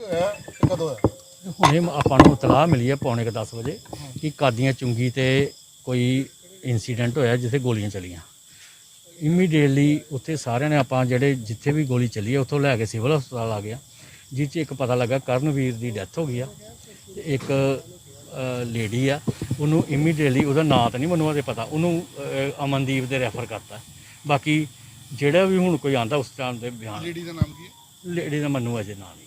ਹੋਇਆ ਤੇ ਕਦੋਂ ਹੋਇਆ ਹੁਣੇ ਆਪਾਂ ਨੂੰ ਇਤਲਾਹ ਮਿਲੀ ਹੈ ਪੌਣੇ ਕੁ 10 ਵਜੇ ਕਿ ਕਾਦੀਆਂ ਚੁੰਗੀ ਤੇ ਕੋਈ ਇਨਸੀਡੈਂਟ ਹੋਇਆ ਜਿੱਥੇ ਗੋਲੀਆਂ ਚਲੀਆਂ। ਇਮੀਡੀਏਟਲੀ ਉੱਥੇ ਸਾਰਿਆਂ ਨੇ ਆਪਾਂ ਜਿਹੜੇ ਜਿੱਥੇ ਵੀ ਗੋਲੀ ਚੱਲੀ ਹੈ ਉੱਥੋਂ ਲੈ ਕੇ ਸਿਵਲ ਹਸਪਤਾਲ ਆ ਗਿਆ ਜਿਸ 'ਚ ਇੱਕ ਪਤਾ ਲੱਗਾ ਕਰਨਵੀਰ ਦੀ ਡੈਥ ਹੋ ਗਈ ਆ। ਤੇ ਇੱਕ ਲੇਡੀ ਆ ਉਹਨੂੰ ਇਮੀਡੀਏਟਲੀ ਉਹਦਾ ਨਾਂ ਤਾਂ ਨਹੀਂ ਮੈਨੂੰ ਅਜੇ ਪਤਾ ਉਹਨੂੰ ਅਹ, ਅਮਨਦੀਪ ਦੇ ਰੈਫਰ ਕਰਤਾ। ਬਾਕੀ ਜਿਹੜਾ ਵੀ ਹੁਣ ਕੋਈ ਆਂਦਾ ਉਸ ਟਾਈਮ ਦੇ ਬਿਆਨ। ਲੇਡੀ ਦਾ ਨਾਮ ਕੀ ਹੈ? ਲੇਡੀ ਦਾ ਮੈਨੂੰ ਅਜੇ ਨਾਂ ਨਹੀਂ।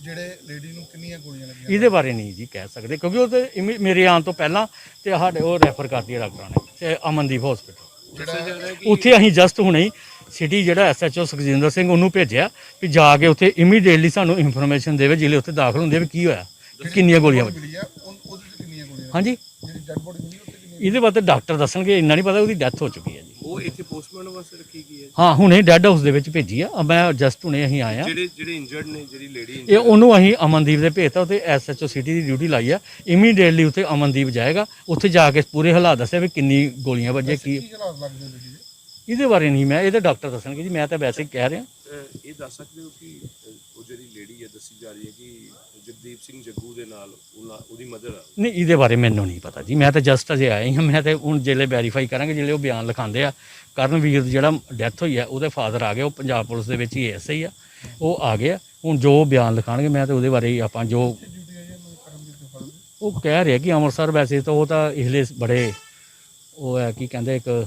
ਜਿਹੜੇ ਲੇਡੀ ਨੂੰ ਕਿੰਨੀਆਂ ਗੋਲੀਆਂ ਲੱਗੀਆਂ ਇਹਦੇ ਬਾਰੇ ਨਹੀਂ ਜੀ ਕਹਿ ਸਕਦੇ ਕਿਉਂਕਿ ਉਹ ਤੇ ਇਮੀ- ਮੇਰੇ ਆਉਣ ਤੋਂ ਪਹਿਲਾਂ ਤੇ ਸਾਡੇ ਉਹ ਰੈਫਰ ਕਰਦੀ ਹੈ ਡਾਕਟਰਾਂ ਨੇ ਤੇ ਅਮਨਦੀਪ ਹਸਪੀਟਲ ਉੱਥੇ ਅਸੀਂ ਜਸਟ ਹੁਣੇ ਹੀ ਸਿਟੀ ਜਿਹੜਾ ਐਸਐਚਓ ਸੁਖਜਿੰਦਰ ਸਿੰਘ ਉਹਨੂੰ ਭੇਜਿਆ ਵੀ ਜਾ ਕੇ ਉੱਥੇ ਇਮੀਡੀਏਟਲੀ ਸਾਨੂੰ ਇਨਫੋਰਮੇਸ਼ਨ ਦੇਵੇ ਜਿਹੜੇ ਉੱਥੇ ਦਾਖਲ ਹੁੰਦੇ ਆ ਵੀ ਕੀ ਹੋਇਆ ਕਿੰਨੀਆਂ ਗੋਲੀਆਂ ਵੱਜੀਆਂ। ਮਿਲੀ ਆ ਉਹ- ਉਹਦੇ ਤੇ ਕਿੰਨੀਆਂ ਗੋਲੀਆਂ ਹਾਂਜੀ। ਜਿਹੜੀ ਡੈਡ ਬੋਡੀ ਮਿਲੀ ਉੱਤੇ ਕਿੰਨੀਆਂ ਇਹਦੇ ਬਾਰੇ ਡਾਕਟਰ ਦੱਸਣਗੇ ਇੰਨਾ ਨਹੀਂ ਪਤਾ ਉਹਦੀ ਡੈਥ ਹੋ ਚੁੱਕੀ ਹੈ ਜੀ। ਉਹ ਇੱਥੇ ਪੋਸਟਮਾਰਟਮ ਵਾਸਤੇ ਰੱਖੀ ਗਈ ਹੈ? ਹਾਂ ਹੁਣੇ ਡੈੱਡ ਹਾਊਸ ਦੇ ਵਿੱਚ ਭੇਜੀ ਆ। ਮੈਂ ਜਸਟ ਹੁਣੇ ਅਸੀਂ ਆਏ ਆ ਜਿਹੜੇ ਜਿਹੜੇ ਇੰਜਰਡ ਨੇ ਜਿਹੜੀ ਲੇਡੀ ਇਹ ਉਹਨੂੰ ਅਸੀਂ ਅਮਨਦੀਪ ਦੇ ਭੇਜਤਾ ਉੱਤੇ ਐਸਐਚਓ ਸਿਟੀ ਦੀ ਡਿਊਟੀ ਲਾਈ ਆ। ਇਮੀਡੀਏਟਲੀ ਉੱਥੇ ਅਮਨਦੀਪ ਜਾਏਗਾ। ਉੱਥੇ ਜਾ ਕੇ ਪੂਰੇ ਹਾਲਾਤ ਦੱਸਿਆ ਵੀ ਕਿੰਨੀ ਗੋਲੀਆਂ ਵੱਜੀਆਂ ਕੀ ਕੀ ਹਾਲਾਤ ਲੱਗਦੇ ਲੇਡੀ ਦੇ ਇਹਦੇ ਬਾਰੇ ਨਹੀਂ ਮੈਂ ਇਹਦੇ ਡਾਕਟਰ ਦੱਸਣਗੇ ਜੀ ਮੈਂ ਤਾਂ ਵੈਸੇ ਹੀ ਕਹਿ ਰਿਹਾ। ਇਹ ਦੱਸ ਸਕਦੇ ਹੋ ਕਿ ਅਹ, ਉਹ ਜਿਹੜੀ ਲੇਡੀ ਹੈ ਦੱਸੀ ਜਾ ਰਹੀ ਹੈ ਕਿ ਜਗਦੀਪ ਸਿੰਘ ਜੱਗੂ ਦੇ ਨਾਲ ਉਹਨਾਂ- ਉਹਦੀ ਮਦਰ ਆ। ਨਹੀਂ ਇਹਦੇ ਬਾਰੇ ਮੈਨੂੰ ਨਹੀਂ ਪਤਾ ਜੀ। ਮੈਂ ਤਾਂ ਜਸਟ ਅਜੇ ਆਇਆ ਹੀ ਹਾਂ ਮੈਂ ਤਾਂ ਹੁਣ ਜਿਹੜੇ ਵੈਰੀਫਾਈ ਕਰਾਂਗੇ ਜਿਹੜੇ ਉਹ ਬਿਆਨ ਲਿਖਾਉਂਦੇ ਆ। ਕਰਨਵੀਰ ਦੀ ਜਿਹੜਾ ਡੈਥ ਹੋਈ ਆ ਉਹਦੇ ਫਾਦਰ ਆ ਗਏ ਉਹ ਪੰਜਾਬ ਪੁਲਿਸ ਦੇ ਵਿੱਚ ਹੀ ਐਸਆਈ ਆ ਉਹ ਆ ਗਏ ਆ। ਹੁਣ ਜੋ ਬਿਆਨ ਲਿਖਾਣਗੇ ਮੈਂ ਤਾਂ ਉਹਦੇ ਬਾਰੇ ਹੀ ਆਪਾਂ ਜੋ ਹੈ ਉਹ ਕਹਿ ਰਿਹਾ ਕਿ ਅੰਮ੍ਰਿਤਸਰ ਵੈਸੇ ਤਾਂ ਉਹ ਤਾਂ ਇਸਲੇ ਬੜੇ ਉਹ ਹੈ ਕੀ ਕਹਿੰਦੇ ਇੱਕ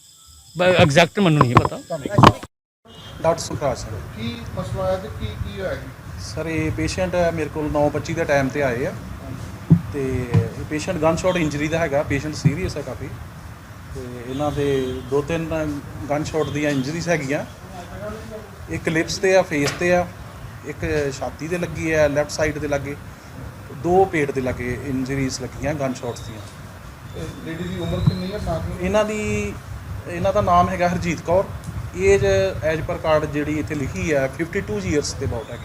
ਐਗਜ਼ੈਕਟ ਮੈਨੂੰ ਨਹੀਂ ਪਤਾ। Doctor Sukhraj sir. ਕੀ ਮਸਲਾ ਆਇਆ ਤੇ ਕੀ ਕੀ ਹੋਇਆ ਜੀ? ਸਰ ਇਹ ਪੇਸ਼ੈਂਟ ਮੇਰੇ ਕੋਲ 9:25 ਦੇ ਟਾਈਮ ਤੇ ਆਏ ਆ। ਤੇ ਇਹ ਪੇਸ਼ੈਂਟ ਗਨ ਸ਼ਾਟ ਇੰਜਰੀ ਦਾ ਹੈਗਾ ਪੇਸ਼ੈਂਟ ਸੀਰੀਅਸ ਹੈ ਕਾਫੀ। ਤੇ ਇਹਨਾਂ ਦੇ ਦੋ ਤਿੰਨ ਗਨ ਸ਼ਾਟ ਦੀਆਂ ਇੰਜਰੀਜ਼ ਹੈਗੀਆਂ। ਇੱਕ ਲਿਪਸ ਤੇ ਆ ਫੇਸ ਤੇ ਆ ਇੱਕ ਛਾਤੀ ਤੇ ਲੱਗੀ ਆ ਲੈਫਟ ਸਾਈਡ ਤੇ ਲੱਗੇ। ਦੋ ਪੇਟ ਦੇ ਲੱਗੇ ਇੰਜਰੀਜ਼ ਲੱਗੀਆਂ ਗਨ ਸ਼ਾਟਸ ਦੀਆਂ। ਲੇਡੀ ਦੀ ਉਮਰ ਕਿੰਨੀ ਹੈ? ਇਹਨਾਂ ਦੀ ਇਹਨਾਂ ਦਾ ਨਾਮ ਹੈਗਾ Harjeet Kaur. Age as per card ਜਿਹੜੀ ਇੱਥੇ ਲਿਖੀ ਹੈ 52 ਇਅਰਸ ਦੇ ਅਬਾਊਟ ਹੈਗੀ।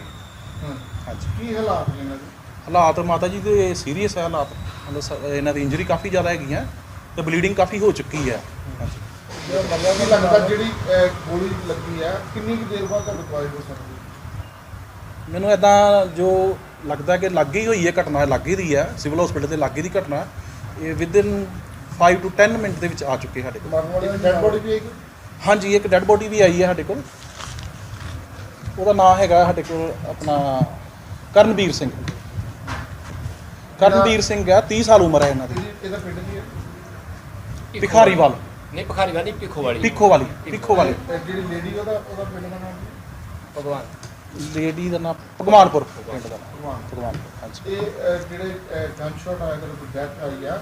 ਹਾਂ। ਹਾਂਜੀ। ਕੀ ਹਾਲਾਤ ਨੇ ਇਹਨਾਂ ਦੇ? ਹਾਲਾਤ ਮਾਤਾ ਜੀ ਦੇ ਸੀਰੀਅਸ ਹੈ ਹਾਲਾਤ। ਮਤਲਬ ਸ- ਇਹਨਾਂ ਦੀ ਇੰਜਰੀ ਕਾਫੀ ਜ਼ਿਆਦਾ ਹੈਗੀਆਂ ਤੇ ਬਲੀਡਿੰਗ ਕਾਫੀ ਹੋ ਚੁੱਕੀ ਹੈ ਹਾਂਜੀ। ਕੀ ਲੱਗਦਾ ਜਿਹੜੀ ਅਹ, ਗੋਲੀ ਲੱਗੀ ਹੈ ਕਿੰਨੀ ਕੁ ਦੇਰ ਬਾਅਦ ਹੋ ਸਕਦੀ ਹੈ? ਮੈਨੂੰ ਇਦਾਂ ਜੋ ਲੱਗਦਾ ਕਿ ਲੱਗੇ ਹੀ ਹੋਈ ਹੈ ਘਟਨਾ ਲੱਗੇ ਦੀ ਹੈ ਸਿਵਲ ਹਸਪੀਟਲ ਦੇ ਲੱਗੇ ਦੀ ਘਟਨਾ। ਇਹ ਵਿਦਿਨ 5 ਟੂ 10 ਮਿੰਟ ਦੇ ਵਿੱਚ ਆ ਚੁੱਕੇ ਸਾਡੇ ਕੋਲ। ਮਰਨ ਵਾਲੇ ਦੀ ਡੈਡ ਬੋਡੀ ਵੀ ਆਏਗੀ ਹਾਂਜੀ ਇੱਕ ਡੈੱਡ ਬੋਡੀ ਵੀ ਆਈ ਹੈ ਸਾਡੇ ਕੋਲ। ਉਹਦਾ ਨਾਮ ਹੈਗਾ ਸਾਡੇ ਕੋਲ ਆਪਣਾ ਕਰਨਵੀਰ ਸਿੰਘ। ਕਰਨਵੀਰ ਸਿੰਘ ਹੈ 30 ਸਾਲ ਉਮਰ ਹੈ ਇਹਨਾਂ ਦੀ। ਇਹਦੀ- ਪਿੰਡ ਕੀ ਹੈ? ਭਿਖਾਰੀਵਾਲ। ਨਹੀਂ ਭਖਾਰੀ ਵਾਲੀ ਪਿੱਖੋ ਵਾਲੀ ਪਿੱਖੋ ਵਾਲੀ ਪਿੱਖੋ ਵਾਲੀ ਇਹ ਜਿਹੜੀ ਲੇਡੀ ਉਹਦਾ ਉਹਦਾ ਪਿੰਡ ਦਾ ਨਾਮ ਕੀ? ਭਗਵਾਨ। ਲੇਡੀ ਦਾ ਨਾਮ ਭਗਵਾਨਪੁਰ। ਪਿੰਡ ਦਾ ਨਾਮ ਭਗਵਾਨ। ਭਗਵਾਨਪੁਰ ਹਾਂਜੀ। ਇਹ ਅਹ, ਜਿਹੜੇ ਗਨ ਸ਼ਾਟ ਆਇਆ ਤੇ ਡੈਥ ਆਈ ਆ।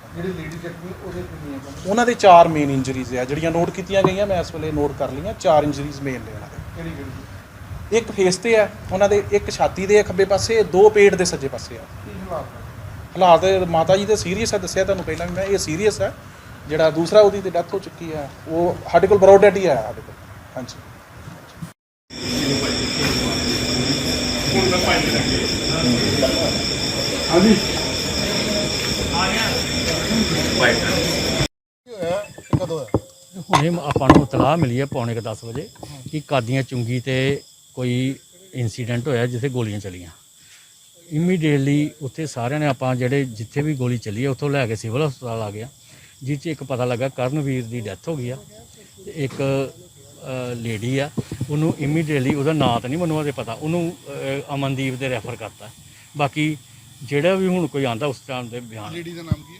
ਜਿਹੜੀ ਲੇਡੀ ਜ਼ਖਮੀ ਉਹਦੇ ਕਿੰਨੀਆਂ gun? ਉਹਨਾਂ ਦੇ ਚਾਰ ਮੇਨ ਇੰਜਰੀਜ਼ ਆ ਜਿਹੜੀਆਂ ਨੋਟ ਕੀਤੀਆਂ ਗਈਆਂ ਮੈਂ ਇਸ ਵੇਲੇ ਨੋਟ ਕਰ ਲਈਆਂ ਚਾਰ ਇੰਜਰੀਜ਼ ਮੇਨ ਨੇ ਉਹਨਾਂ ਦੇ। ਕਿਹੜੀ ਕਿਹੜੀ ਇੱਕ ਫੇਸ ਤੇ ਆ ਉਹਨਾਂ ਦੇ ਇੱਕ ਛਾਤੀ ਦੇ ਖੱਬੇ ਪਾਸੇ ਦੋ ਪੇਟ ਦੇ ਸੱਜੇ ਪਾਸੇ ਆ। ਕੀ ਹਾਲਾਤ ਨੇ? ਹਾਲਾਤ ਮਾਤਾ ਜੀ ਤੇ ਸੀਰੀਅਸ ਹੈ ਦੱਸਿਆ ਤੁਹਾਨੂੰ ਪਹਿਲਾਂ ਵੀ ਮੈਂ ਇਹ ਸੀਰੀਅਸ ਹੈ ਜਿਹੜਾ ਦੂਸਰਾ ਉਹਦੀ ਤੇ ਡੈਥ ਹੋ ਚੁੱਕੀ ਹੈ ਉਹ ਸਾਡੇ ਕੋਲ ਬਰੋਡ ਡੈਡ ਹੀ ਆਇਆ ਸਾਡੇ ਕੋਲ। ਹਾਂਜੀ। ਕੀ ਕਦੋਂ ਹੋਇਆ ਹੁਣੇ ਆਪਾਂ ਨੂੰ ਇਤਲਾਹ ਮਿਲੀ ਹੈ ਪੌਣੇ ਕੁ 10 ਵਜੇ ਕਿ ਕਾਦੀਆਂ ਚੁੰਗੀ ਤੇ ਕੋਈ ਇਨਸੀਡੈਂਟ ਹੋਇਆ ਜਿੱਥੇ ਗੋਲੀਆਂ ਚੱਲੀਆਂ। ਇਮੀਡੀਏਟਲੀ ਉੱਥੇ ਸਾਰਿਆਂ ਨੇ ਆਪਾਂ ਜਿਹੜੇ ਜਿੱਥੇ ਵੀ ਗੋਲੀ ਚੱਲੀ ਹੈ ਉੱਥੋਂ ਲੈ ਕੇ ਸਿਵਲ ਹਸਪਤਾਲ ਆ ਗਿਆ ਜਿਸ 'ਚ ਇੱਕ ਪਤਾ ਲੱਗਾ ਕਰਨਵੀਰ ਦੀ ਡੈਥ ਹੋ ਗਈ ਆ ਤੇ ਇੱਕ ਲੇਡੀ ਆ। ਉਹਨੂੰ ਇਮੀਡੀਏਟਲੀ ਉਹਦਾ ਨਾਂ ਤਾਂ ਨਹੀਂ ਮੈਨੂੰ ਉਹਦੇ ਪਤਾ ਉਹਨੂੰ ਅਮਨਦੀਪ ਦੇ ਰੈਫਰ ਕਰਤਾ। ਬਾਕੀ ਜਿਹੜਾ ਵੀ ਹੁਣ ਕੋਈ ਆਂਦਾ ਉਸ ਟਾਈਮ ਦੇ ਬਿਆਨ। ਲੇਡੀ ਦਾ ਨਾਮ ਕੀ ਹੈ?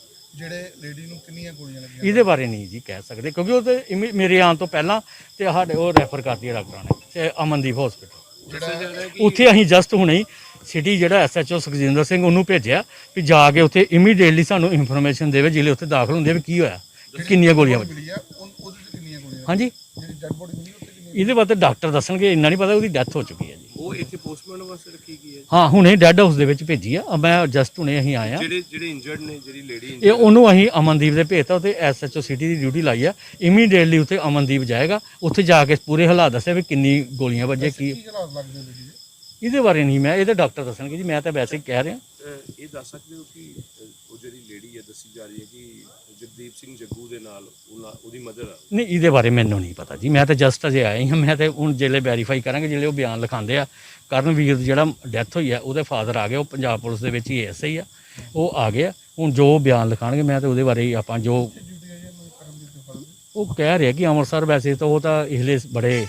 ਜਿਹੜੇ ਲੇਡੀ ਨੂੰ ਕਿੰਨੀਆਂ ਗੋਲੀਆਂ ਲੱਗੀਆਂ ਇਹਦੇ ਬਾਰੇ ਨਹੀਂ ਜੀ ਕਹਿ ਸਕਦੇ ਕਿਉਂਕਿ ਉਹ ਤੇ ਇਮੀ- ਮੇਰੇ ਆਉਣ ਤੋਂ ਪਹਿਲਾਂ ਤੇ ਸਾਡੇ ਉਹ ਰੈਫਰ ਕਰਦੀ ਹੈ ਡਾਕਟਰਾਂ ਨੇ ਤੇ ਅਮਨਦੀਪ ਹਸਪੀਟਲ ਜਿਹੜਾ ਉੱਥੇ ਅਸੀਂ ਜਸਟ ਹੁਣੇ ਹੀ ਸਿਟੀ ਜਿਹੜਾ ਐਸਐਚਓ ਸੁਖਜਿੰਦਰ ਸਿੰਘ ਉਹਨੂੰ ਭੇਜਿਆ ਵੀ ਜਾ ਕੇ ਉੱਥੇ ਇਮੀਡੀਏਟਲੀ ਸਾਨੂੰ ਇਨਫੋਰਮੇਸ਼ਨ ਦੇਵੇ ਜਿਹੜੇ ਉੱਥੇ ਦਾਖਲ ਹੁੰਦੇ ਆ ਵੀ ਕੀ ਹੋਇਆ ਕਿੰਨੀਆਂ ਗੋਲੀਆਂ ਵੱਜੀਆਂ ਮਿਲੀ ਆ ਉਹ- ਉਹਦੇ ਤੇ ਕਿੰਨੀਆਂ ਗੋਲੀਆਂ ਹਾਂਜੀ। ਜਿਹੜੀ ਡੈਡ ਬੋਡੀ ਮਿਲੀ ਉੱਤੇ ਕਿੰਨੀਆਂ ਇਹਦੇ ਬਾਰੇ ਡਾਕਟਰ ਦੱਸਣਗੇ ਇੰਨਾ ਨਹੀਂ ਪਤਾ ਉਹਦੀ ਡੈਥ ਹੋ ਚੁੱਕੀ ਹੈ ਜੀ। ਉਹ ਇੱਥੇ ਪੋਸਟਮਾਰਟਮ ਵਾਸਤੇ ਰੱਖੀ ਗਈ ਹੈ? ਹਾਂ ਹੁਣੇ ਡੈੱਡ ਹਾਊਸ ਦੇ ਵਿੱਚ ਭੇਜੀ ਆ। ਮੈਂ ਜਸਟ ਹੁਣੇ ਅਸੀਂ ਆਏ ਆ। ਜਿਹੜੇ ਜਿਹੜੇ ਇੰਜਰਡ ਨੇ ਜਿਹੜੀ ਲੇਡੀ ਇਹ ਉਹਨੂੰ ਅਸੀਂ ਅਮਨਦੀਪ ਦੇ ਭੇਜਤਾ ਉੱਥੇ ਐਸਐਚਓ ਸਿਟੀ ਦੀ ਡਿਊਟੀ ਲਾਈ ਆ। ਇਮੀਡੀਏਟਲੀ ਉੱਥੇ ਅਮਨਦੀਪ ਜਾਏਗਾ। ਉੱਥੇ ਜਾ ਕੇ ਪੂਰੇ ਹਾਲਾਤ ਦੱਸਿਆ ਵੀ ਕਿੰਨੀ ਗੋਲੀਆਂ ਵੱਜੀਆਂ ਕੀ ਇਹਦੇ ਬਾਰੇ ਨਹੀਂ ਮੈਂ ਇਹਦੇ ਡਾਕਟਰ ਦੱਸਣਗੇ ਜੀ ਮੈਂ ਤਾਂ ਵੈਸੇ ਹੀ ਕਹਿ ਰਿਹਾ। ਇਹ ਦੱਸ ਸਕਦੇ ਹੋ ਕਿ ਉਹ ਜਿਹੜੀ ਲੇਡੀ ਹੈ ਦੱਸੀ ਜਾ ਰਹੀ ਹੈ ਕਿ ਜਗਦੀਪ ਸਿੰਘ ਜੱਗੂ ਦੇ ਨਾਲ ਉਹਦੀ ਮਦਰ ਆ। ਨਹੀਂ ਇਹਦੇ ਬਾਰੇ ਮੈਨੂੰ ਨਹੀਂ ਪਤਾ ਜੀ। ਮੈਂ ਤਾਂ ਜਸਟ ਅਜੇ ਆਇਆ ਹੀ ਹਾਂ। ਮੈਂ ਤਾਂ ਹੁਣ ਜਿਹੜੇ ਵੈਰੀਫਾਈ ਕਰਾਂਗੇ ਜਿਹੜੇ ਉਹ ਬਿਆਨ ਲਿਖਾਉਂਦੇ ਆ। ਕਰਨਵੀਰ ਜਿਹੜਾ ਡੈਥ ਹੋਈ ਆ ਉਹਦੇ ਫਾਦਰ ਆ ਗਏ ਉਹ ਪੰਜਾਬ ਪੁਲਿਸ ਦੇ ਵਿੱਚ ਹੀ ਐਸਆਈ ਆ। ਉਹ ਆ ਗਏ ਆ। ਹੁਣ ਜੋ ਬਿਆਨ ਲਿਖਾਣਗੇ ਮੈਂ ਤਾਂ ਉਹਦੇ ਬਾਰੇ ਹੀ ਆਪਾਂ ਜੋ ਹੈ ਉਹ ਕਹਿ ਰਿਹਾ ਕਿ ਅੰਮ੍ਰਿਤਸਰ ਵੈਸੇ ਤਾਂ ਉਹ ਤਾਂ ਇਸਲੇ ਬੜੇ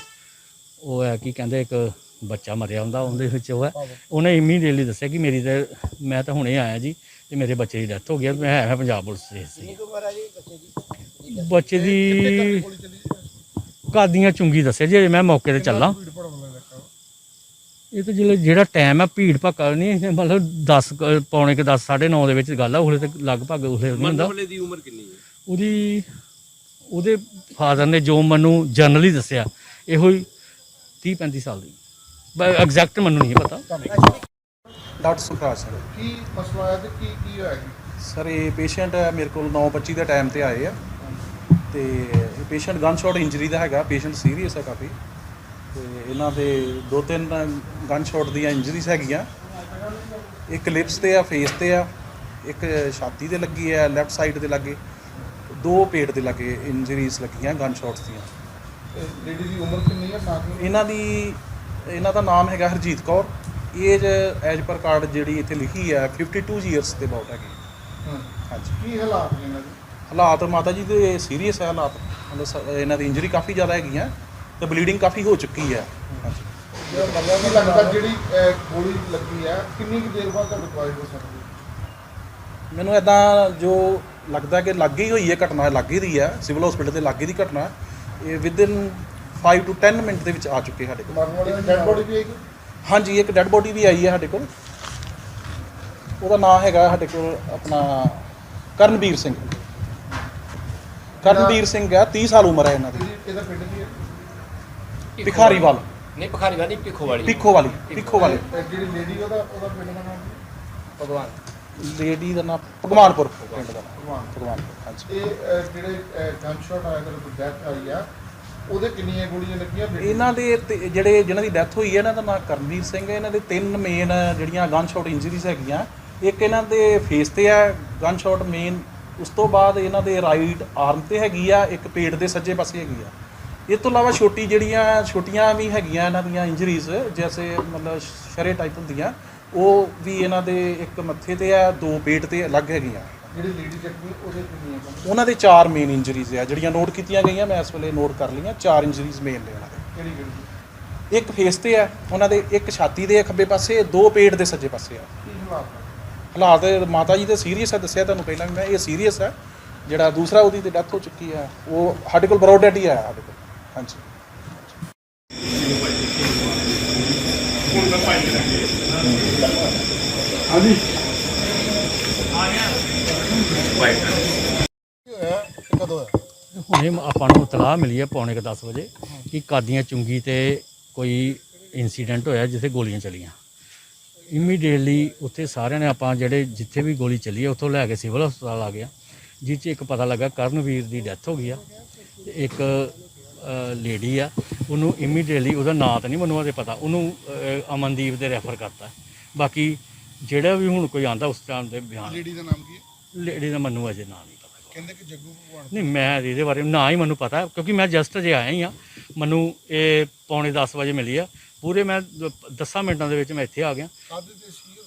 ਉਹ ਹੈ ਕਿ ਕਹਿੰਦੇ ਇੱਕ ਬੱਚਾ ਮਰਿਆ ਹੁੰਦਾ ਉਹਦੇ ਵਿੱਚ ਉਹ ਹੈ। ਉਹਨੇ ਇਮੀਡੀਏਟਲੀ ਦੱਸਿਆ ਕਿ ਮੇਰੀ ਤਾਂ ਮੈਂ ਤਾਂ ਹੁਣੇ ਆਇਆ ਜੀ ਤੇ ਮੇਰੇ ਬੱਚੇ ਦੀ ਡੈਥ ਹੋ ਗਈ ਹੈ, ਮੈਂ ਹੈ ਪੰਜਾਬ ਪੁਲਿਸ ਦੇ ਸੀ ਬੱਚੇ ਦੀ ਹੈ ਕਾਦੀਆਂ ਚੁੰਗੀ ਦੱਸਿਆ ਜੀ ਮੈਂ ਮੌਕੇ ਤੇ ਚੱਲਾਂ ਭੀੜ ਭੜਾਉਣ ਵਾਲਾ ਇਲਾਕਾ ਵਾ। ਇਹ ਤਾਂ ਜਿਹੜਾ ਜਿਹੜਾ ਟਾਈਮ ਹੈ ਭੀੜ ਭੱਕਾ ਨਹੀਂ ਇਹ ਮਤਲਬ 10 ਪੌਣੇ ਕਿ 10 9:30 ਦੇ ਵਿੱਚ ਗੱਲ ਆ ਉਹਲੇ ਤੇ ਲਗਭਗ ਉਹਲੇ ਨਹੀਂ ਹੁੰਦਾ। ਵਾਲੇ ਦੀ ਉਮਰ ਕਿੰਨੀ ਹੈ? ਉਹਦੀ ਉਹਦੇ ਫਾਦਰ ਨੇ ਜੋ ਮੈਨੂੰ ਜਨਰਲੀ ਦੱਸਿਆ ਇਹੋ ਹੀ 30 35 ਸਾਲ ਦੀ। ਐਗਜ਼ੈਕਟ ਮੈਨੂੰ ਨਹੀਂ ਪਤਾ। Doctor Sukhraj sir. ਕੀ ਮਸਲਾ ਆਇਆ ਤੇ ਕੀ ਕੀ ਹੋਇਆ ਜੀ? ਸਰ ਇਹ ਪੇਸ਼ੈਂਟ ਮੇਰੇ ਕੋਲ 9:25 ਦੇ ਟਾਈਮ ਤੇ ਆਏ ਆ। ਤੇ ਇਹ ਪੇਸ਼ੈਂਟ ਗਨ ਸ਼ਾਟ ਇੰਜਰੀ ਦਾ ਹੈਗਾ ਪੇਸ਼ੈਂਟ ਸੀਰੀਅਸ ਹੈ ਕਾਫੀ। ਤੇ ਇਹਨਾਂ ਦੇ ਦੋ ਤਿੰਨ ਗਨ ਸ਼ਾਟ ਦੀਆਂ ਇੰਜਰੀਜ਼ ਹੈਗੀਆਂ। ਇੱਕ ਲਿਪਸ ਤੇ ਆ ਫੇਸ ਤੇ ਆ ਇੱਕ ਛਾਤੀ ਤੇ ਲੱਗੀ ਆ ਲੈਫਟ ਸਾਈਡ ਤੇ ਲੱਗੇ। ਦੋ ਪੇਟ ਦੇ ਲੱਗੇ ਇੰਜਰੀਜ਼ ਲੱਗੀਆਂ ਗਨ ਸ਼ਾਟਸ ਦੀਆਂ। ਲੇਡੀ ਦੀ ਉਮਰ ਕਿੰਨੀ ਹੈ ਕੀ ਇਹਨਾਂ ਦੀ ਇਹਨਾਂ ਦਾ ਨਾਮ ਹੈਗਾ Harjeet Kaur. Age as per card ਜਿਹੜੀ ਇੱਥੇ ਲਿਖੀ ਹੈ 52 ਇਅਰਸ ਦੇ ਅਬਾਊਟ ਹੈਗੀ। ਹਾਂ। ਹਾਂਜੀ। ਕੀ ਹਾਲਾਤ ਨੇ ਇਹਨਾਂ ਦੇ? ਹਾਲਾਤ ਮਾਤਾ ਜੀ ਦੇ ਸੀਰੀਅਸ ਹੈ ਹਾਲਾਤ। ਮਤਲਬ ਇਹਨਾਂ ਦੀ ਇੰਜਰੀ ਕਾਫੀ ਜ਼ਿਆਦਾ ਹੈਗੀਆਂ। ਤੇ ਬਲੀਡਿੰਗ ਕਾਫੀ ਹੋ ਚੁੱਕੀ ਹੈ। ਕੀ ਲੱਗਦਾ ਜਿਹੜੀ ਅਹ, ਗੋਲੀ ਲੱਗੀ ਹੈ ਕਿੰਨੀ ਕੁ ਦੇਰ ਬਾਅਦ ਤੁਹਾਡੇ ਕੋਲ ਹੋ ਸਕਦੀ ਹੈ ਮੈਨੂੰ ਇਦਾਂ ਜੋ ਲੱਗਦਾ ਕਿ ਲੱਗੀ ਹੋਈ ਹੈ ਘਟਨਾ ਲੱਗੀ ਦੀ ਹੈ ਸਿਵਲ ਹਸਪੀਟਲ ਦੇ ਲੱਗੇ ਦੀ ਘਟਨਾ ਇਹ ਵਿਦਿਨ 5 ਟੂ 10 ਮਿੰਟ ਦੇ ਵਿੱਚ ਆ ਚੁੱਕੇ ਸਾਡੇ ਕੋਲ। ਮਰਨ ਵਾਲੇ ਦੀ ਡੈਡ ਬੋਡੀ ਵੀ ਆਏਗੀ ਹਾਂਜੀ ਇੱਕ ਡੈੱਡ ਬੋਡੀ ਵੀ ਆਈ ਹੈ ਸਾਡੇ ਕੋਲ। ਉਹਦਾ ਨਾਮ ਹੈਗਾ ਸਾਡੇ ਕੋਲ ਆਪਣਾ ਕਰਨਵੀਰ ਸਿੰਘ। ਕਰਨਵੀਰ ਸਿੰਘ ਹੈ 30 ਸਾਲ ਉਮਰ ਹੈ ਇਹਨਾਂ ਦੀ। ਇਹਦੀ ਇਹਦਾ ਪਿੰਡ ਕੀ ਹੈ ਭਿਖਾਰੀਵਾਲ ਨਹੀਂ ਭਖਾਰੀਵਾਲ ਨਹੀਂ ਪਿੱਖੋ ਵਾਲੀ। ਪਿੱਖੋ ਵਾਲੀ ਪਿੱਖੋ ਵਾਲੀ। ਇਹ ਜਿਹੜੀ ਲੇਡੀ ਉਹਦਾ ਉਹਦਾ ਪਿੰਡ ਦਾ ਨਾਮ ਭਗਵਾਨ। ਲੇਡੀ ਦਾ ਨਾਮ ਭਗਵਾਨਪੁਰ। ਪਿੰਡ ਦਾ। ਨਾਮ ਭਗਵਾਨ ਭਗਵਾਨਪੁਰ ਹਾਂਜੀ। ਇਹ ਅਹ, ਜਿਹੜੇ ਗਨ ਸ਼ਾਟ ਆਇਆ ਤੇ ਡੈਥ ਆਈ ਆ ਉਹਦੇ ਕਿੰਨੀਆਂ ਗੋਲੀਆਂ ਲੱਗੀਆਂ ਬੇਟੀ? ਇਹਨਾਂ ਦੇ ਤੇ ਜਿਹੜੇ ਜਿਨ੍ਹਾਂ ਦੀ ਡੈਥ ਹੋਈ ਹੈ ਇਹਨਾਂ ਦਾ ਨਾਮ ਕਰਨਵੀਰ ਸਿੰਘ ਹੈ। ਇਹਨਾਂ ਦੇ ਤਿੰਨ ਮੇਨ ਜਿਹੜੀਆਂ ਗਨ ਸ਼ਾਟ ਇੰਜਰੀਜ਼ ਹੈਗੀਆਂ ਇੱਕ ਇਹਨਾਂ ਦੇ ਫੇਸ ਤੇ ਹੈ ਗਨ ਸ਼ਾਟ ਮੇਨ ਉਸ ਤੋਂ ਬਾਅਦ ਇਹਨਾਂ ਦੇ ਰਾਈਟ ਆਰਮ ਤੇ ਹੈਗੀ ਆ ਇੱਕ ਪੇਟ ਦੇ ਸੱਜੇ ਪਾਸੇ ਹੈਗੀ ਆ। ਇਸ ਤੋਂ ਇਲਾਵਾ ਛੋਟੀ ਜਿਹੜੀਆਂ ਛੋਟੀਆਂ ਵੀ ਹੈਗੀਆਂ ਇਹਨਾਂ ਦੀਆਂ ਇੰਜਰੀਜ਼ ਜੈਸੇ ਮਤਲਬ ਸ਼ਰੇ ਟਾਈਪ ਹੁੰਦੀਆਂ ਉਹ ਵੀ ਇਹਨਾਂ ਦੇ ਇੱਕ ਮੱਥੇ ਤੇ ਆ ਦੋ ਪੇਟ ਤੇ ਅਲੱਗ ਹੈਗੀਆਂ। ਜਿਹੜੀ ਲੇਡੀ ਜ਼ਖਮੀ ਉਹਦੇ ਕਿੰਨੀਆਂ? ਉਹਨਾਂ ਦੇ ਚਾਰ ਮੇਨ ਇੰਜਰੀਜ਼ ਆ ਜਿਹੜੀਆਂ ਨੋਟ ਕੀਤੀਆਂ ਗਈਆਂ ਮੈਂ ਇਸ ਵੇਲੇ ਨੋਟ ਕਰ ਲਈਆਂ ਚਾਰ ਇੰਜਰੀਜ਼ ਮੇਨ ਨੇ ਉਹਨਾਂ ਦੇ। ਕਿਹੜੀ ਕਿਹੜੀ ਇੱਕ ਫੇਸ ਤੇ ਆ ਉਹਨਾਂ ਦੇ ਇੱਕ ਛਾਤੀ ਦੇ ਖੱਬੇ ਪਾਸੇ ਦੋ ਪੇਟ ਦੇ ਸੱਜੇ ਪਾਸੇ ਆ। ਕੀ ਹਾਲਾਤ ਹੈ? ਹਾਲਾਤ ਮਾਤਾ ਜੀ ਦੇ ਸੀਰੀਅਸ ਆ ਦੱਸਿਆ ਤੁਹਾਨੂੰ ਪਹਿਲਾਂ ਵੀ ਮੈਂ ਇਹ ਸੀਰੀਅਸ ਆ ਜਿਹੜਾ ਦੂਸਰਾ ਉਹਦੀ ਤੇ ਡੈਥ ਹੋ ਚੁੱਕੀ ਆ ਉਹ ਸਾਡੇ ਕੋਲ ਬਰੋਡ ਡੈਡ ਹੀ ਆਇਆ ਸਾਡੇ ਕੋਲ। ਹਾਂਜੀ। ਕੀ ਹੋਇਆ ਤੇ ਕਦੋਂ ਹੋਇਆ ਹੁਣੇ ਆਪਾਂ ਨੂੰ ਇਤਲਾਹ ਮਿਲੀ ਹੈ ਪੌਣੇ ਕੁ 10 ਵਜੇ ਕਿ ਕਾਦੀਆਂ ਚੁੰਗੀ ਤੇ ਕੋਈ ਇਨਸੀਡੈਂਟ ਹੋਇਆ ਜਿੱਥੇ ਗੋਲੀਆਂ ਚੱਲੀਆਂ। ਇਮੀਡੀਏਟਲੀ ਉੱਥੇ ਸਾਰਿਆਂ ਨੇ ਆਪਾਂ ਜਿਹੜੇ ਜਿੱਥੇ ਵੀ ਗੋਲੀ ਚੱਲੀ ਹੈ ਉੱਥੋਂ ਲੈ ਕੇ ਸਿਵਲ ਹਸਪਤਾਲ ਆ ਗਿਆ ਜਿਸ 'ਚ ਇੱਕ ਪਤਾ ਲੱਗਾ ਕਰਨਵੀਰ ਦੀ ਡੈਥ ਹੋ ਗਈ ਆ। ਤੇ ਇੱਕ ਲੇਡੀ ਆ ਉਹਨੂੰ ਇਮੀਡੀਏਟਲੀ ਉਹਦਾ ਨਾਂ ਤਾਂ ਨਹੀਂ ਮੈਨੂੰ ਉਹਦੇ ਪਤਾ ਉਹਨੂੰ ਅਹ, ਅਮਨਦੀਪ ਦੇ ਰੈਫਰ ਕਰਤਾ। ਬਾਕੀ ਜਿਹੜਾ ਵੀ ਹੁਣ ਕੋਈ ਆਂਦਾ ਉਸ ਟਾਈਮ ਦੇ ਬਿਆਨ। ਲੇਡੀ ਦਾ ਨਾਮ ਕੀ ਹੈ? ਲੇਡੀ ਦਾ ਮੈਨੂੰ ਅਜੇ ਨਾਂ ਨਹੀਂ ਪਤਾ। ਕਹਿੰਦੇ ਕਿ ਜੱਗੂ ਭਗਵਾਨ। ਨਹੀਂ ਮੈਂ ਇਹਦੇ ਬਾਰੇ ਨਾ ਹੀ ਮੈਨੂੰ ਪਤਾ ਕਿਉਂਕਿ ਮੈਂ ਜਸਟ ਅਜੇ ਆਇਆ ਹੀ ਆ ਮੈਨੂੰ ਇਹ ਪੌਣੇ 10 ਵਜੇ ਮਿਲੀ ਆ। ਪੂਰੇ ਮੈਂ 10 ਮਿੰਟਾਂ ਦੇ ਵਿੱਚ ਮੈਂ ਇੱਥੇ ਆ ਗਿਆ। ਕਾਦੇ ਤੇ ਸੀ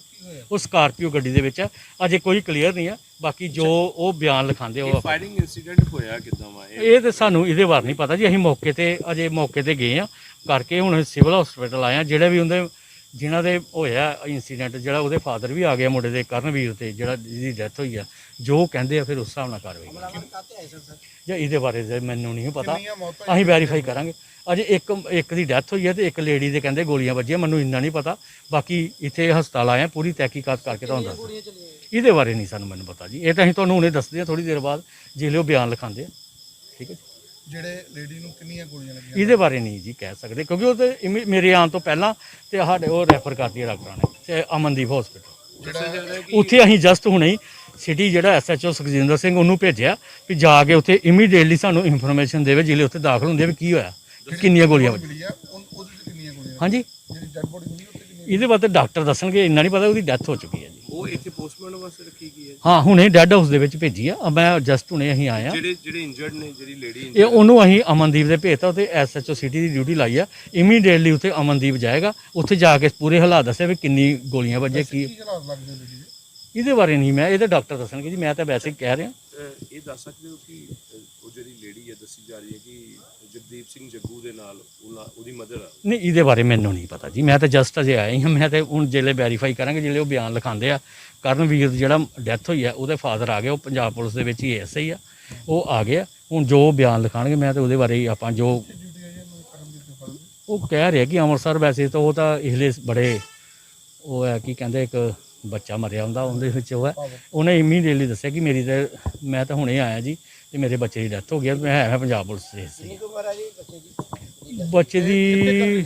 ਉਹ ਸਕਾਰਪੀਓ ਗੱਡੀ ਦੇ ਵਿੱਚ ਆ। ਅਜੇ ਕੋਈ ਕਲੀਅਰ ਨਹੀਂ ਆ। ਬਾਕੀ ਜੋ ਉਹ ਬਿਆਨ ਲਿਖਾਉਂਦੇ ਉਹ ਆਪਾਂ- ਫਾਇਰਿੰਗ ਇਨਸੀਡੈਂਟ ਹੋਇਆ ਕਿਦਾਂ ਵਾ? ਇਹ ਇਹ ਤੇ ਸਾਨੂੰ ਇਹਦੇ ਬਾਰੇ ਨਹੀਂ ਪਤਾ ਜੀ। ਅਸੀਂ ਮੌਕੇ ਤੇ ਅਜੇ ਮੌਕੇ ਤੇ ਗਏ ਆ। ਕਰਕੇ ਹੁਣ ਸਿਵਲ ਹਸਪੀਟਲ ਆਏ ਆ। ਜਿਹੜੇ ਵੀ ਉਹਦੇ ਜਿਨ੍ਹਾਂ ਦੇ ਹੋਇਆ ਇਨਸੀਡੈਂਟ ਜਿਹੜਾ ਉਹਦੇ ਫਾਦਰ ਵੀ ਆ ਗਿਆ ਮੁੰਡੇ ਦੇ ਕਰਨਵੀਰ ਤੇ ਜਿਹੜਾ ਜਿਹਦੀ ਡੈਥ ਹੋਈ ਆ। ਜੋ ਕਹਿੰਦੇ ਆ ਫਿਰ ਉਸ ਹਿਸਾਬ ਨਾਲ ਕਾਰਵਾਈ ਕਰਾਂਗੇ। ਜਾਂ ਇਹਦੇ ਬਾਰੇ ਤਾਂ ਮੈਨੂੰ ਨਹੀਂ ਪਤਾ। ਅਸੀਂ ਵੈਰੀਫਾਈ ਕਰਾਂਗੇ। ਅਜੇ ਇੱਕ ਇੱਕ ਦੀ ਡੈਥ ਹੋਈ ਹੈ ਤੇ ਇੱਕ ਲੇਡੀ ਦੇ ਕਹਿੰਦੇ ਗੋਲੀਆਂ ਵੱਜੀਆਂ ਮੈਨੂੰ ਇੰਨਾ ਨਹੀਂ ਪਤਾ। ਬਾਕੀ ਇੱਥੇ ਹਸਪਤਾਲ ਆਏ ਆ ਪੂਰੀ ਤਹਿਕੀਕਾਤ ਕਰਕੇ ਤੁਹਾਨੂੰ ਦੱਸ ਇਹਦੇ ਬਾਰੇ ਨਹੀਂ ਸਾਨੂੰ ਮੈਨੂੰ ਪਤਾ ਜੀ। ਇਹ ਤਾਂ ਅਸੀਂ ਤੁਹਾਨੂੰ ਹੁਣੇ ਦੱਸਦੇ ਆ ਥੋੜੀ ਦੇਰ ਬਾਅਦ ਜਿਹੜੇ ਉਹ ਬਿਆਨ ਲਿਖਾਉਂਦੇ ਆ। ਠੀਕ ਹੈ ਜੀ? ਜਿਹੜੇ ਲੇਡੀ ਨੂੰ ਕਿੰਨੀਆਂ ਗੋਲੀਆਂ ਲੱਗੀਆਂ? ਇਹਦੇ ਬਾਰੇ ਨਹੀਂ ਜੀ ਕਹਿ ਸਕਦੇ ਕਿਉਂਕਿ ਉਹ ਤੇ ਇਮੀ- ਮੇਰੇ ਆਉਣ ਤੋਂ ਪਹਿਲਾਂ ਤੇ ਸਾਡੇ ਉਹ ਰੈਫਰ ਕਰਦੀ ਹੈ ਡਾਕਟਰਾਂ ਨੇ ਤੇ ਅਮਨਦੀਪ ਹਸਪੀਟਲ ਉੱਥੇ ਅਸੀਂ ਜਸਟ ਹੁਣੇ ਹੀ ਸਿਟੀ ਜਿਹੜਾ ਐਸਐਚਓ ਸੁਖਜਿੰਦਰ ਸਿੰਘ ਉਹਨੂੰ ਭੇਜਿਆ ਵੀ ਜਾ ਕੇ ਉੱਥੇ ਇਮੀਡੀਏਟਲੀ ਸਾਨੂੰ ਇਨਫੋਰਮੇਸ਼ਨ ਦੇਵੇ ਜਿਹੜੇ ਉੱਥੇ ਦਾਖਲ ਹੁੰਦੇ ਆ ਵੀ ਕੀ ਹੋਇਆ। ਕਿੰਨੀਆਂ ਗੋਲੀਆਂ ਵੱਜੀਆਂ? ਮਿਲੀ ਆ ਉਨ- ਉਹਦੇ ਤੇ ਕਿੰਨੀਆਂ ਗੋਲੀਆਂ ਹਾਂਜੀ। ਜਿਹੜੀ ਡੈਡ ਬੋਡੀ ਮਿਲੀ ਉੱਤੇ ਕਿੰਨੀਆਂ ਇਹਦੇ ਬਾਰੇ ਡਾਕਟਰ ਦੱਸਣਗੇ ਇੰਨਾ ਨਹੀਂ ਪਤਾ ਉਹਦੀ ਡੈਥ ਹੋ ਚੁੱਕੀ ਹੈ ਜੀ। ਉਹ ਇੱਥੇ ਪੋਸਟਮਾਰਟਮ ਵਾਸਤੇ ਰੱਖੀ ਗਈ ਹੈ ਹਾਂ ਹੁਣੇ ਡੈੱਡ ਹਾਊਸ ਦੇ ਵਿੱਚ ਭੇਜੀ ਆ। ਮੈਂ ਜਸਟ ਹੁਣੇ ਅਸੀਂ ਆਏ ਆ। ਜਿਹੜੇ ਜਿਹੜੇ ਇੰਜਰਡ ਨੇ ਜਿਹੜੀ ਲੇਡੀ ਇਹ ਉਹਨੂੰ ਅਸੀਂ ਅਮਨਦੀਪ ਦੇ ਭੇਜਤਾ ਉੱਥੇ ਐਸਐਚਓ ਸਿਟੀ ਦੀ ਡਿਊਟੀ ਲਾਈ ਆ। ਇਮੀਡੀਏਟਲੀ ਉੱਥੇ ਅਮਨਦੀਪ ਜਾਏਗਾ। ਉੱਥੇ ਜਾ ਕੇ ਪੂਰੇ ਹਾਲਾਤ ਦੱਸਿਆ ਵੀ ਕਿੰਨੀ ਗੋਲੀਆਂ ਵੱਜੀਆਂ ਕੀ ਕੀ ਹਾਲਾਤ ਲੱਗਦੇ ਲੇਡੀ ਦੇ ਇਹਦੇ ਬਾਰੇ ਨਹੀਂ ਮੈਂ ਇਹਦੇ ਡਾਕਟਰ ਦੱਸਣਗੇ ਜੀ ਮੈਂ ਤਾਂ ਵੈਸੇ ਹੀ ਕਹਿ ਰਿਹਾ। ਇਹ ਦੱਸ ਸਕਦੇ ਹੋ ਕਿ ਅਹ, ਉਹ ਜਿਹੜੀ ਲੇਡੀ ਹੈ ਦੱਸੀ ਜਾ ਰਹੀ ਹੈ ਕਿ ਜਗਦੀਪ ਸਿੰਘ ਜੱਗੂ ਦੇ ਨਾਲ ਉਹਨਾਂ ਉਹਦੀ ਮਦਰ ਆ। ਨਹੀਂ, ਇਹਦੇ ਬਾਰੇ ਮੈਨੂੰ ਨਹੀਂ ਪਤਾ ਜੀ। ਮੈਂ ਤਾਂ ਜਸਟ ਅਜੇ ਆਇਆ ਹੀ। ਹਾਂ ਮੈਂ ਤਾਂ ਹੁਣ ਜਿਹੜੇ ਵੈਰੀਫਾਈ ਕਰਾਂਗੇ ਜਿਹੜੇ ਉਹ ਬਿਆਨ ਲਿਖਾਉਂਦੇ ਆ। ਕਰਨਵੀਰ ਦੀ ਜਿਹੜਾ ਡੈਥ ਹੋਈ ਆ, ਉਹਦੇ ਫਾਦਰ ਆ ਗਏ। ਉਹ ਪੰਜਾਬ ਪੁਲਿਸ ਦੇ ਵਿੱਚ ਹੀ ਐਸਆਈ ਆ। ਉਹ ਆ ਗਏ ਆ। ਹੁਣ ਜੋ ਬਿਆਨ ਲਿਖਾਣਗੇ ਮੈਂ ਤਾਂ ਉਹਦੇ ਬਾਰੇ ਹੀ ਆਪਾਂ ਜੋ ਉਹ ਕਹਿ ਰਿਹਾ ਕਿ ਅੰਮ੍ਰਿਤਸਰ ਵੈਸੇ ਤਾਂ ਉਹ ਤਾਂ ਇਸਲੇ ਬੜੇ ਉਹ ਹੈ ਕੀ ਕਹਿੰਦੇ ਇੱਕ ਬੱਚਾ ਮਰਿਆ ਹੁੰਦਾ, ਉਹਦੇ ਵਿੱਚ ਉਹ ਹੈ। ਉਹਨੇ ਇਮੀਡੀਏਟਲੀ ਦੱਸਿਆ ਕਿ ਮੇਰੀ ਤਾਂ ਮੈਂ ਤਾਂ ਹੁਣੇ ਆਇਆ ਜੀ। ਤੇ ਮੇਰੇ ਬੱਚੇ ਦੀ ਡੈਥ ਹੋ ਗਈ ਹੈ, ਮੈਂ ਹੈ ਪੰਜਾਬ ਪੁਲਿਸ ਦੇ ਸੀ। ਬੱਚੇ ਦੀ।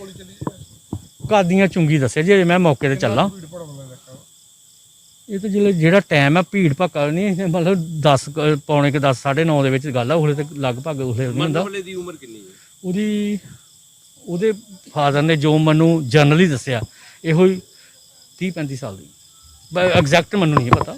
ਕਾਦੀਆਂ ਚੁੰਗੀ ਦੱਸਿਆ ਜੀ ਮੈਂ ਮੌਕੇ ਤੇ ਚੱਲਾਂ। ਇਹ ਤਾਂ ਜਿਹੜਾ ਜਿਹੜਾ ਟਾਈਮ ਹੈ ਭੀੜ ਭੱਕਾ ਨਹੀਂ ਇਹ ਮਤਲਬ 10 ਪੌਣੇ ਕਿ 10 9:30 ਦੇ ਵਿੱਚ ਗੱਲ ਆ ਉਹਲੇ ਤੇ ਲਗਭਗ ਉਹਲੇ ਨਹੀਂ ਹੁੰਦਾ। ਵਾਲੇ ਦੀ ਉਮਰ ਕਿੰਨੀ ਹੈ? ਉਹਦੀ ਉਹਦੇ ਫਾਦਰ ਨੇ ਜੋ ਮੈਨੂੰ ਜਨਰਲੀ ਦੱਸਿਆ ਇਹੋ ਹੀ 30 35 ਸਾਲ ਦੀ। ਐਗਜ਼ੈਕਟ ਮੈਨੂੰ ਨਹੀਂ ਪਤਾ।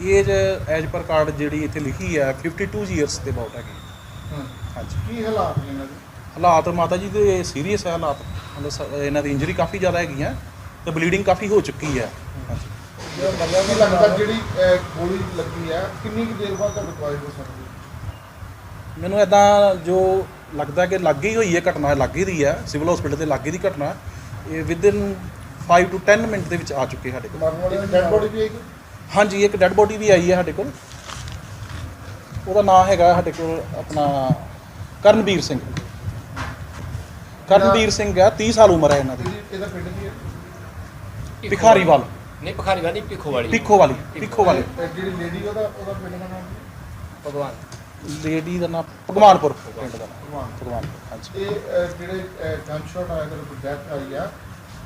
Age as per card ਜਿਹੜੀ ਇੱਥੇ ਲਿਖੀ ਹੈ 52 ਇਅਰਸ ਦੇ ਅਬਾਊਟ ਹੈਗੀ। ਹਾਂ। ਹਾਂਜੀ। ਕੀ ਹਾਲਾਤ ਨੇ ਇਹਨਾਂ ਦੇ? ਹਾਲਾਤ ਮਾਤਾ ਜੀ ਦੇ ਸੀਰੀਅਸ ਹੈ ਹਾਲਾਤ। ਮਤਲਬ ਸ- ਇਹਨਾਂ ਦੀ ਇੰਜਰੀ ਕਾਫੀ ਜ਼ਿਆਦਾ ਹੈਗੀਆਂ ਤੇ ਬਲੀਡਿੰਗ ਕਾਫੀ ਹੋ ਚੁੱਕੀ ਹੈ ਹਾਂਜੀ। ਕੀ ਲੱਗਦਾ ਜਿਹੜੀ ਅਹ, ਗੋਲੀ ਲੱਗੀ ਹੈ ਕਿੰਨੀ ਕੁ ਦੇਰ ਬਾਅਦ ਹੋ ਸਕਦੀ ਹੈ? ਮੈਨੂੰ ਇਦਾਂ ਜੋ ਲੱਗਦਾ ਕਿ ਲੱਗੀ ਹੋਈ ਹੈ ਘਟਨਾ ਲੱਗੀ ਦੀ ਹੈ ਸਿਵਲ ਹਸਪੀਟਲ ਦੇ ਲੱਗੇ ਦੀ ਘਟਨਾ ਇਹ ਵਿਦਿਨ 5 ਟੂ 10 ਮਿੰਟ ਦੇ ਵਿੱਚ ਆ ਚੁੱਕੇ ਸਾਡੇ ਕੋਲ। ਮਰਨ ਵਾਲੀ ਡੈਡ ਬੋਡੀ ਵੀ ਆਏਗੀ ਹਾਂਜੀ ਇੱਕ ਡੈੱਡ ਬੋਡੀ ਵੀ ਆਈ ਹੈ ਸਾਡੇ ਕੋਲ। ਉਹਦਾ ਨਾਮ ਹੈਗਾ ਸਾਡੇ ਕੋਲ ਆਪਣਾ ਕਰਨਵੀਰ ਸਿੰਘ। ਕਰਨਵੀਰ ਸਿੰਘ ਹੈ 30 ਸਾਲ ਉਮਰ ਹੈ ਇਹਨਾਂ ਦੀ। ਇਹਦੀ ਪਿੰਡ ਕੀ ਹੈ? ਭਿਖਾਰੀਵਾਲ ਨਹੀਂ ਭਖਾਰੀਵਾਲ ਨਹੀਂ ਪਿੱਖੋ ਵਾਲੀ। ਪਿੱਖੋ ਵਾਲੀ ਪਿੱਖੋ ਵਾਲੀ। ਇਹ ਜਿਹੜੀ ਲੇਡੀ ਉਹਦਾ ਉਹਦਾ ਪਿੰਡ ਦਾ ਨਾਮ? ਭਗਵਾਨ। ਲੇਡੀ ਦਾ ਨਾਮ ਭਗਵਾਨਪੁਰ ਪਿੰਡ ਦਾ ਨਾਮ। ਭਗਵਾਨਪੁਰ ਹਾਂਜੀ। ਇਹ ਅਹ, ਜਿਹੜੇ ਗਨ ਸ਼ਾਟ ਆਇਆ ਤੇ ਡੈਥ ਆਈ ਆ।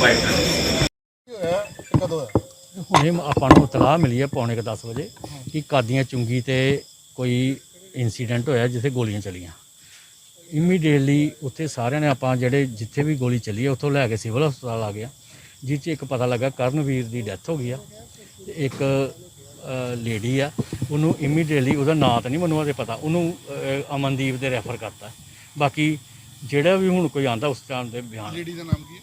ਹੋਇਆ ਹੁਣੇ ਆਪਾਂ ਨੂੰ ਇਤਲਾਹ ਮਿਲੀ ਹੈ ਪੌਣੇ ਕੁ 10 ਵਜੇ ਕਿ ਕਾਦੀਆਂ ਚੁੰਗੀ ਤੇ ਕੋਈ ਇਨਸੀਡੈਂਟ ਹੋਇਆ ਜਿੱਥੇ ਗੋਲੀਆਂ ਚਲੀਆਂ। ਇਮੀਡੀਏਟਲੀ ਉੱਥੇ ਸਾਰਿਆਂ ਨੇ ਆਪਾਂ ਜਿਹੜੇ ਜਿੱਥੇ ਵੀ ਗੋਲੀ ਚੱਲੀ ਹੈ ਉੱਥੋਂ ਲੈ ਕੇ ਸਿਵਲ ਹਸਪਤਾਲ ਆ ਗਿਆ, ਜਿਸ 'ਚ ਇੱਕ ਪਤਾ ਲੱਗਾ ਕਰਨਵੀਰ ਦੀ ਡੈਥ ਹੋ ਗਈ ਆ। ਤੇ ਇੱਕ ਲੇਡੀ ਆ, ਉਹਨੂੰ ਇਮੀਡੀਏਟਲੀ ਉਹਦਾ ਨਾਂ ਤਾਂ ਨਹੀਂ ਮੈਨੂੰ ਅਜੇ ਪਤਾ, ਉਹਨੂੰ ਅਮਨਦੀਪ ਦੇ ਰੈਫਰ ਕਰਤਾ। ਬਾਕੀ ਜਿਹੜਾ ਵੀ ਹੁਣ ਕੋਈ ਆਂਦਾ ਉਸ ਟਾਈਮ ਦੇ ਬਿਆਨ। ਲੇਡੀ ਦਾ ਨਾਮ ਕੀ ਹੈ?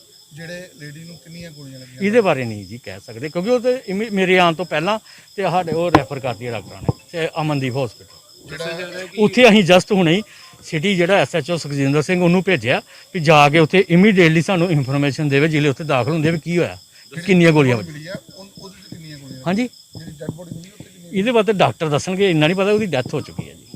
ਜਿਹੜੇ ਲੇਡੀ ਨੂੰ ਕਿੰਨੀਆਂ ਗੋਲੀਆਂ ਲੱਗੀਆਂ ਇਹਦੇ ਬਾਰੇ ਨਹੀਂ ਜੀ ਕਹਿ ਸਕਦੇ ਕਿਉਂਕਿ ਉਹ ਤੇ ਇਮੀ- ਮੇਰੇ ਆਉਣ ਤੋਂ ਪਹਿਲਾਂ ਤੇ ਸਾਡੇ ਉਹ ਰੈਫਰ ਕਰਦੀ ਹੈ ਡਾਕਟਰਾਂ ਨੇ ਤੇ ਅਮਨਦੀਪ ਹਸਪੀਟਲ ਕਿ ਉੱਥੇ ਅਸੀਂ ਜਸਟ ਹੁਣੇ ਹੀ ਸਿਟੀ ਜਿਹੜਾ ਐਸਐਚਓ ਸੁਖਜਿੰਦਰ ਸਿੰਘ ਉਹਨੂੰ ਭੇਜਿਆ ਵੀ ਜਾ ਕੇ ਉੱਥੇ ਇਮੀਡੀਏਟਲੀ ਸਾਨੂੰ ਇਨਫੋਰਮੇਸ਼ਨ ਦੇਵੇ ਜਿਹੜੇ ਉੱਥੇ ਦਾਖਲ ਹੁੰਦੇ ਵੀ ਕੀ ਹੋਇਆ ਵੀ ਕਿੰਨੀਆਂ ਗੋਲੀਆਂ ਵੱਜੀਆਂ ਮਿਲੀ ਆ ਉਨ- ਉਹਦੇ ਤੇ ਕਿੰਨੀਆਂ ਗੋਲੀਆਂ ਹਾਂਜੀ। ਜਿਹੜੀ ਡੈਡ ਬੋਡੀ ਮਿਲੀ ਉੱਤੇ ਕਿੰਨੀਆਂ ਇਹਦੇ ਬਾਰੇ ਡਾਕਟਰ ਦੱਸਣਗੇ ਇੰਨਾ ਨਹੀਂ ਪਤਾ ਉਹਦੀ ਡੈਥ ਹੋ ਚੁੱਕੀ ਹੈ ਜੀ।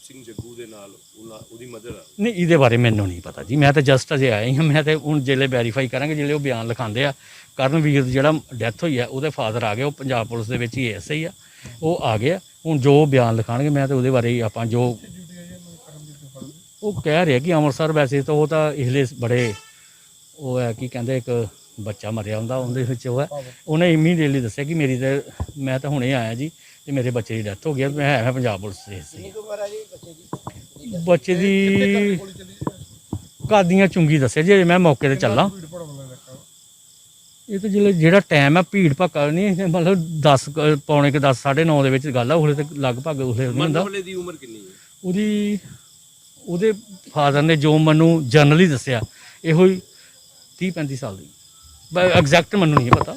ਜਗਦੀਪ ਸਿੰਘ ਜੱਗੂ ਦੇ ਨਾਲ ਉਹਨਾਂ ਉਹਦੀ ਮਦਰ ਆ। ਨਹੀਂ, ਇਹਦੇ ਬਾਰੇ ਮੈਨੂੰ ਨਹੀਂ ਪਤਾ ਜੀ। ਮੈਂ ਤਾਂ ਜਸਟ ਅਜੇ ਆਇਆ ਹੀ। ਹਾਂ ਮੈਂ ਤਾਂ ਹੁਣ ਜਿਹੜੇ ਵੈਰੀਫਾਈ ਕਰਾਂਗੇ ਜਿਹੜੇ ਉਹ ਬਿਆਨ ਲਿਖਾਉਂਦੇ ਆ। ਕਰਨਵੀਰ ਜਿਹੜਾ ਡੈਥ ਹੋਈ ਆ, ਉਹਦੇ ਫਾਦਰ ਆ ਗਏ। ਉਹ ਪੰਜਾਬ ਪੁਲਿਸ ਦੇ ਵਿੱਚ ਹੀ ਐਸਆਈ ਆ। ਉਹ ਆ ਗਏ ਆ। ਹੁਣ ਜੋ ਬਿਆਨ ਲਿਖਾਣਗੇ ਮੈਂ ਤਾਂ ਉਹਦੇ ਬਾਰੇ ਹੀ ਆਪਾਂ ਜੋ ਉਹ ਕਹਿ ਰਿਹਾ ਕਿ ਅੰਮ੍ਰਿਤਸਰ ਵੈਸੇ ਤਾਂ ਉਹ ਤਾਂ ਇਸਲੇ ਬੜੇ ਉਹ ਹੈ, ਕੀ ਕਹਿੰਦੇ, ਇੱਕ ਬੱਚਾ ਮਰਿਆ ਹੁੰਦਾ, ਉਹਦੇ ਵਿੱਚ ਉਹ ਹੈ। ਉਹਨੇ ਇਮੀਡੀਏਟਲੀ ਦੱਸਿਆ ਕਿ ਮੇਰੀ ਤਾਂ ਮੈਂ ਤਾਂ ਹੁਣੇ ਆਇਆ ਜੀ। ਤੇ ਮੇਰੇ ਬੱਚੇ ਦੀ ਡੈਥ ਹੋ ਗਈ ਹੈ, ਮੈਂ ਹੈ ਪੰਜਾਬ ਪੁਲਿਸ ਦੇ ਸੀ। ਬੱਚੇ ਦੀ? ਕਾਦੀਆਂ ਚੁੰਗੀ ਦੱਸਿਆ ਜੇ ਮੈਂ ਮੌਕੇ ਤੇ ਚੱਲਾਂ। ਇਹ ਤਾਂ ਜਿਹੜਾ ਜਿਹੜਾ ਟਾਈਮ ਹੈ ਭੀੜ ਭੱਕਾ ਨਹੀਂ ਇਹ ਮਤਲਬ 10 ਕੁ- ਪੌਣੇ ਕਿ 10 9:30 ਦੇ ਵਿੱਚ ਗੱਲ ਆ ਉਹਲੇ ਤੇ ਲਗਭਗ ਉਹਲੇ ਨਹੀਂ ਹੁੰਦਾ ਵਾਲੇ ਦੀ ਉਮਰ ਕਿੰਨੀ ਹੈ? ਉਹਦੀ ਉਹਦੇ ਫਾਦਰ ਨੇ ਜੋ ਮੈਨੂੰ ਜਨਰਲੀ ਦੱਸਿਆ ਇਹੋ ਹੀ 30 35 ਸਾਲ ਦੀ। ਐਗਜ਼ੈਕਟ ਮੈਨੂੰ ਨਹੀਂ ਪਤਾ।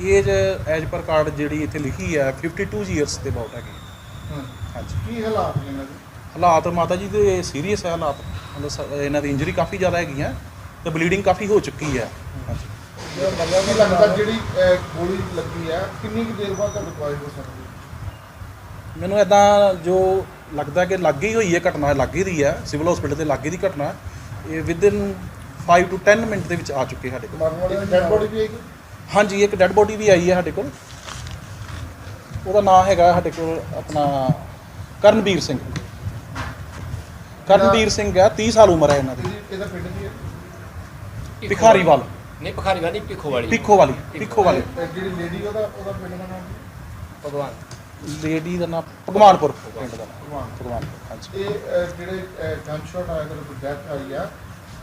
Age as per card ਜਿਹੜੀ ਇੱਥੇ ਲਿਖੀ ਹੈ 52 ਇਅਰਸ ਦੇ ਅਬਾਊਟ ਹੈਗੀ। ਹਾਂ। ਹਾਂਜੀ। ਕੀ ਹਾਲਾਤ ਨੇ ਇਹਨਾਂ ਦੇ? ਹਾਲਾਤ ਮਾਤਾ ਜੀ ਦੇ ਸੀਰੀਅਸ ਹੈ ਹਾਲਾਤ। ਮਤਲਬ ਸ- ਇਹਨਾਂ ਦੀ ਇੰਜਰੀ ਕਾਫੀ ਜ਼ਿਆਦਾ ਹੈਗੀਆਂ ਤੇ ਬਲੀਡਿੰਗ ਕਾਫੀ ਹੋ ਚੁੱਕੀ ਹੈ ਹਾਂਜੀ। ਕੀ ਲੱਗਦਾ ਜਿਹੜੀ ਅਹ, ਗੋਲੀ ਲੱਗੀ ਆ ਕਿੰਨੀ ਕੁ ਦੇਰ ਬਾਅਦ ਹੋ ਸਕਦੀ ਹੈ? ਮੈਨੂੰ ਇਦਾਂ ਜੋ ਲੱਗਦਾ ਕਿ ਲੱਗੀ ਹੋਈ ਹੈ ਘਟਨਾ ਲੱਗੀ ਰਹੀ ਹੈ ਸਿਵਲ ਹਸਪੀਟਲ ਦੇ ਲੱਗੇ ਦੀ ਘਟਨਾ ਇਹ ਵਿਦਿਨ 5 ਟੂ 10 ਮਿੰਟ ਦੇ ਵਿੱਚ ਆ ਚੁੱਕੇ ਸਾਡੇ ਕੋਲ। ਮਰਨ ਵਾਲੇ ਡੈਡ ਬੋਡੀ ਵੀ ਆਈ ਹਾਂਜੀ ਇੱਕ ਡੈੱਡ ਬੋਡੀ ਵੀ ਆਈ ਹੈ ਸਾਡੇ ਕੋਲ। ਉਹਦਾ ਨਾਮ ਹੈਗਾ ਸਾਡੇ ਕੋਲ ਆਪਣਾ ਕਰਨਵੀਰ ਸਿੰਘ। ਕਰਨਵੀਰ ਸਿੰਘ ਹੈ 30 ਸਾਲ ਉਮਰ ਹੈ ਇਹਨਾਂ ਦੀ। ਇਹਦੀ- ਇਹਦਾ ਪਿੰਡ ਕੀ ਹੈ ਭਿਖਾਰੀਵਾਲ। ਨਹੀਂ ਭਖਾਰੀਵਾਲ ਨਹੀਂ ਪਿੱਖੋ ਵਾਲੀ ਪਿੱਖੋ ਵਾਲੀ ਪਿੱਖੋ ਵਾਲੀ ਜਿਹੜੀ ਲੇਡੀ ਉਹਦਾ ਉਹਦਾ ਪਿੰਡ ਦਾ ਨਾਮ? ਕੀ ਭਗਵਾਨ। ਲੇਡੀ ਦਾ ਨਾਮ ਭਗਵਾਨਪੁਰ। ਪਿੰਡ ਦਾ ਭਗਵਾਨ। ਭਗਵਾਨਪੁਰ ਹਾਂਜੀ। ਇਹ ਜਿਹੜੇ ਗਨ ਸ਼ਾਟ ਆਇਆ ਤੇ ਡੈਥ ਆਈ ਆ।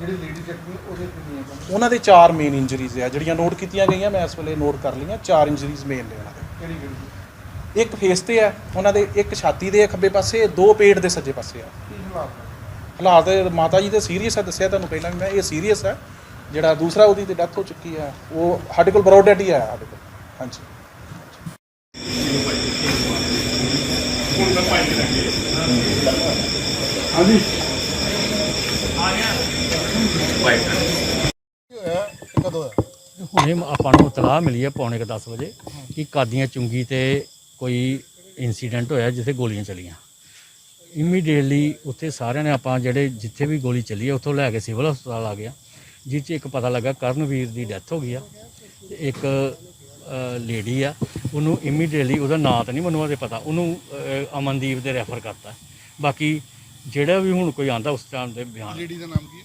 ਜਿਹੜੀ ਲੇਡੀ ਜ਼ਖਮੀ ਉਹਦੇ ਕਿੰਨੀਆਂ ਗਨ ਉਹਨਾਂ ਦੇ ਚਾਰ ਮੇਨ ਇੰਜਰੀਜ਼ ਆ ਜਿਹੜੀਆਂ ਨੋਟ ਕੀਤੀਆਂ ਗਈਆਂ ਮੈਂ ਇਸ ਵੇਲੇ ਨੋਟ ਕਰ ਲਈਆਂ ਚਾਰ ਇੰਜਰੀਜ਼ ਮੇਨ ਨੇ ਉਹਨਾਂ ਦੇ। ਕਿਹੜੀ ਕਿਹੜੀ ਇੱਕ ਫੇਸ ਤੇ ਆ ਉਹਨਾਂ ਦੇ ਇੱਕ ਛਾਤੀ ਦੇ ਖੱਬੇ ਪਾਸੇ ਦੋ ਪੇਟ ਦੇ ਸੱਜੇ ਪਾਸੇ ਆ। ਕੀ ਹਾਲਾਤ ਮਾਤਾ ਜੀ ਦੇ ਸੀਰੀਅਸ ਆ ਦੱਸਿਆ ਤੁਹਾਨੂੰ ਪਹਿਲਾਂ ਵੀ ਮੈਂ ਇਹ ਸੀਰੀਅਸ ਆ। ਜਿਹੜਾ ਦੂਸਰਾ ਉਹਦੀ ਤੇ ਡੈਥ ਹੋ ਚੁੱਕੀ ਆ ਉਹ ਸਾਡੇ ਕੋਲ ਬਰੋਡ ਡੈਡ ਹੀ ਆ ਸਾਡੇ ਕੋਲ। ਹਾਂਜੀ। ਹੁਣੇ ਆਪਾਂ ਨੂੰ ਇਤਲਾਹ ਮਿਲੀ ਹੈ ਪੌਣੇ ਕੁ 10 ਵਜੇ ਕਿ ਕਾਦੀਆਂ ਚੁੰਗੀ ਤੇ ਕੋਈ ਇਨਸੀਡੈਂਟ ਹੋਇਆ ਜਿੱਥੇ ਗੋਲੀਆਂ ਚੱਲੀਆਂ। ਇਮੀਡੀਏਟਲੀ ਉੱਥੇ ਸਾਰਿਆਂ ਨੇ ਆਪਾਂ ਜਿਹੜੇ ਜਿੱਥੇ ਵੀ ਗੋਲੀ ਚੱਲੀ ਹੈ, ਉੱਥੋਂ ਲੈ ਕੇ ਸਿਵਲ ਹਸਪਤਾਲ ਆ ਗਿਆ, ਜਿਸ 'ਚ ਇੱਕ ਪਤਾ ਲੱਗਾ ਕਰਨਵੀਰ ਦੀ ਡੈਥ ਹੋ ਗਈ ਆ। ਤੇ ਇੱਕ ਲੇਡੀ ਆ, ਉਹਨੂੰ ਇਮੀਡੀਏਟਲੀ ਉਹਦਾ ਨਾਂ ਤਾਂ ਨਹੀਂ ਮੈਨੂੰ ਉਹਦੇ ਪਤਾ, ਉਹਨੂੰ ਅਮਨਦੀਪ ਦੇ ਰੈਫਰ ਕਰਤਾ। ਬਾਕੀ ਜਿਹੜਾ ਵੀ ਹੁਣ ਕੋਈ ਆਂਦਾ ਉਸ ਟਾਈਮ ਦੇ ਬਿਆਨ। ਲੇਡੀ ਦਾ ਨਾਮ ਕੀ ਹੈ?